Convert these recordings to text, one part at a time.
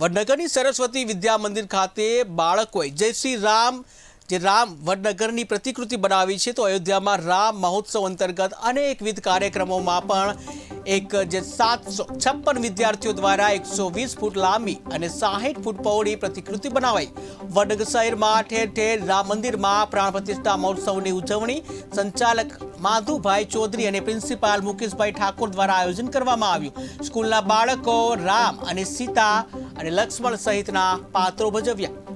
વડનગરની સરસ્વતી વિદ્યા મંદિર ખાતે બાળકોએ જય શ્રી રામ, જે રામ વડનગરની પ્રતિકૃતિ બનાવી છે, તો અયોધ્યામાં રામ મહોત્સવ અંતર્ગત અનેકવિધ કાર્યક્રમોમાં પણ એક જે સાતસો છપ્પન વિદ્યાર્થીઓ દ્વારા એકસો વીસ ફૂટ લાંબી અને સાહીઠ ફૂટ પહોળી પ્રતિકૃતિ બનાવાઈ. વડનગર શહેરમાં ઠેર ઠેર રામ મંદિરમાં પ્રાણ પ્રતિષ્ઠા મહોત્સવની ઉજવણી સંચાલક માધુભાઈ ચૌધરી અને પ્રિન્સિપાલ મુકેશભાઈ ઠાકોર દ્વારા આયોજન કરવામાં આવ્યું. સ્કૂલના બાળકો રામ અને સીતા અને લક્ષ્મણ સહિતના પાત્રો ભજવ્યા.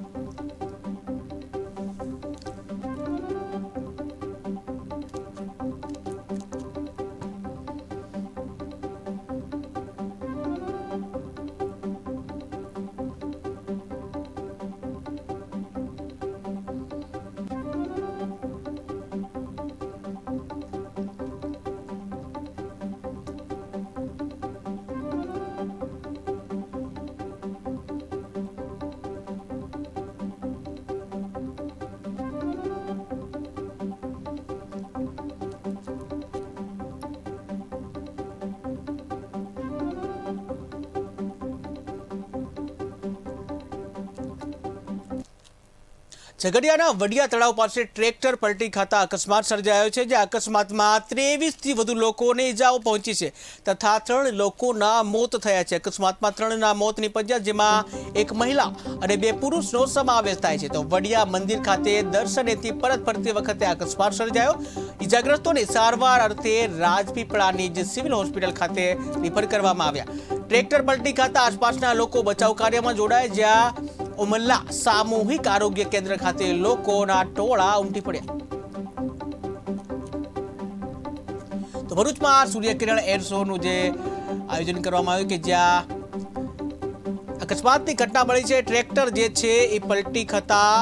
ઝઘડિયાના વડિયા તળાવ પાસે ટ્રેક્ટર પલટી ખાતા અકસ્માત સર્જાયો છે, જે અકસ્માતમાં ત્રેવીસથી વધુ લોકોને ઇજાઓ પહોંચી છે તથા ત્રણ લોકોના મોત થયા છે. અકસ્માતમાં ત્રણના મોત નીપજ્યા, જેમાં એક મહિલા અને બે પુરુષનો સમાવેશ થાય છે. તો વડિયા મંદિર ખાતે દર્શનેથી પરત ફરતી વખતે અકસ્માત સર્જાયો. ઇજાગ્રસ્તોને સારવાર અર્થે રાજપીપળાની જે સિવિલ હોસ્પિટલ ખાતે રિફર કરવામાં આવ્યા. ટ્રેક્ટર પલટી ખાતા આસપાસના લોકો બચાવ કાર્યમાં જોડાયા, જ્યાં ઉમલ્લા સામૂહિક આરોગ્ય કેન્દ્ર ખાતે લોકોના ટોળા ઉમટી પડ્યા. તો ભરૂચમાં સૂર્યકિરણ એર શોનું જે આયોજન કરવામાં આવ્યું કે જ્યાં અકસ્માતની ઘટના મળી છે. ટ્રેક્ટર જે છે એ પલટી ખતા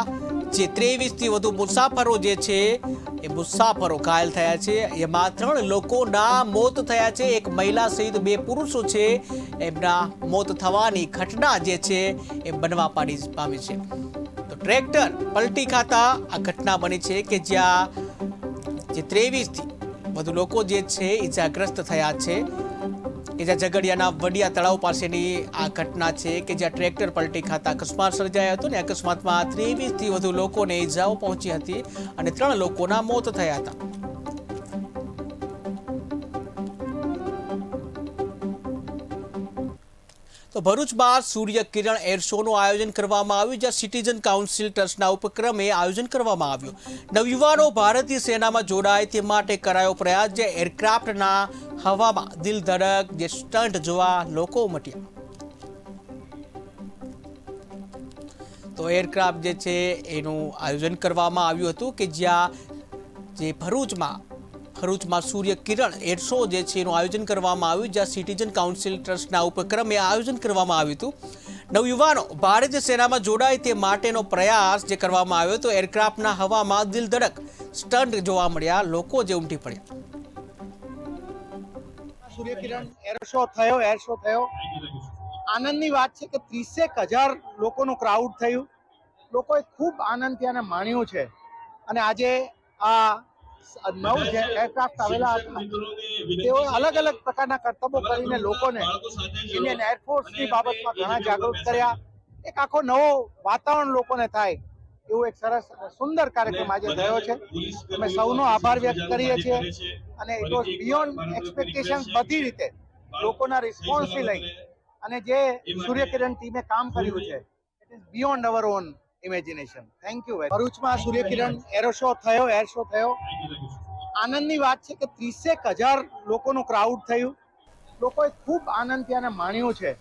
જે ત્રેવીસથી વધુ મુસાફરો જે છે, એ મુસાફરો ઘાયલ થયા છે. એમાં ત્રણ લોકોના મોત થયા છે. એક મહિલા સહિત બે પુરુષો છે. એમના મોત થવાની ઘટના જે છે, એ બનવા પાડી પામી છે. તો ટ્રેક્ટર પલટી ખાતા આ ઘટના બની છે કે જ્યાં જે ત્રેવીસથી વધુ લોકો જે છે, ઈજાગ્રસ્ત થયા છે. કે જ્યાં ઝઘડિયાના વડિયા તળાવ પાસેની આ ઘટના છે કે જ્યાં ટ્રેક્ટર પલટી ખાતા અકસ્માત સર્જાયો હતો ને અકસ્માતમાં ત્રેવીસથી વધુ લોકોને ઈજાઓ પહોંચી હતી અને ત્રણ લોકોના મોત થયા હતા. તો ભરૂચમાં સૂર્ય કિરણ એર શોનું આયોજન કરવામાં આવ્યું, જ્યાં સિટીઝન કાઉન્સિલ ટ્રસ્ટના ઉપક્રમે આયોજન કરવામાં આવ્યું. નવયુવાનો ભારતીય સેનામાં જોડાય તે માટે કરાયો પ્રયાસ, જે એરક્રાફ્ટના હવામાં દિલ ધડક જે સ્ટન્ટ જોવા લોકો ઉમટ્યા. તો એરક્રાફ્ટ જે છે, એનું આયોજન કરવામાં આવ્યું હતું કે જ્યાં જે ભરૂચમાં ભરૂચમાં સૂર્ય કિરણ એડસો જે છે એનું આયોજન કરવામાં આવ્યું, જ્યાં સિટીઝન કાઉન્સિલ ટ્રસ્ટના ઉપક્રમે આયોજન કરવામાં આવ્યું હતું. નવયુવાનો, ભારતીય સેનામાં જોડાય તે માટેનો પ્રયાસ જે કરવામાં આવ્યો તો એરક્રાફ્ટના હવામાં દિલ ધડક સ્ટન્ટ જોવા મળ્યા, લોકો જે ઉમટી પડ્યા. સૂર્યકિરણ એરશો થયો એરશો થયો. આનંદની વાત છે કે ત્રીસેક હજાર લોકોનું ક્રાઉડ થયું. લોકોએ ખૂબ આનંદથી આને માણ્યું છે. અને આજે આ નવ એરક્રાફ્ટ આવેલા હતા તેઓ અલગ અલગ પ્રકારના કરતબો કરીને લોકોને ઇન્ડિયન એરફોર્સની બાબતમાં ઘણા જાગૃત કર્યા. એક આખો નવો વાતાવરણ લોકોને થાય એવું એક સરસ સુંદર કાર્યક્રમ આજે થયો છે. અમે સૌનો આભાર વ્યક્ત કરીએ છીએ અને ઇટ વોઝ બિયોન્ડ એક્સપેક્ટેશન બધી રીતે લોકોના રિસ્પોન્સથી લઈ અને જે સૂર્યકિરણ ટીમે કામ કર્યું છે it is beyond our own imagination thank you ભરૂચમાં સૂર્યકિરણ એરો શો થયો એર શો થયો. આનંદની વાત છે કે ત્રીસેક હજાર લોકોનું ક્રાઉડ થયું. લોકોએ ખૂબ આનંદ ત્યાંને માણ્યું છે.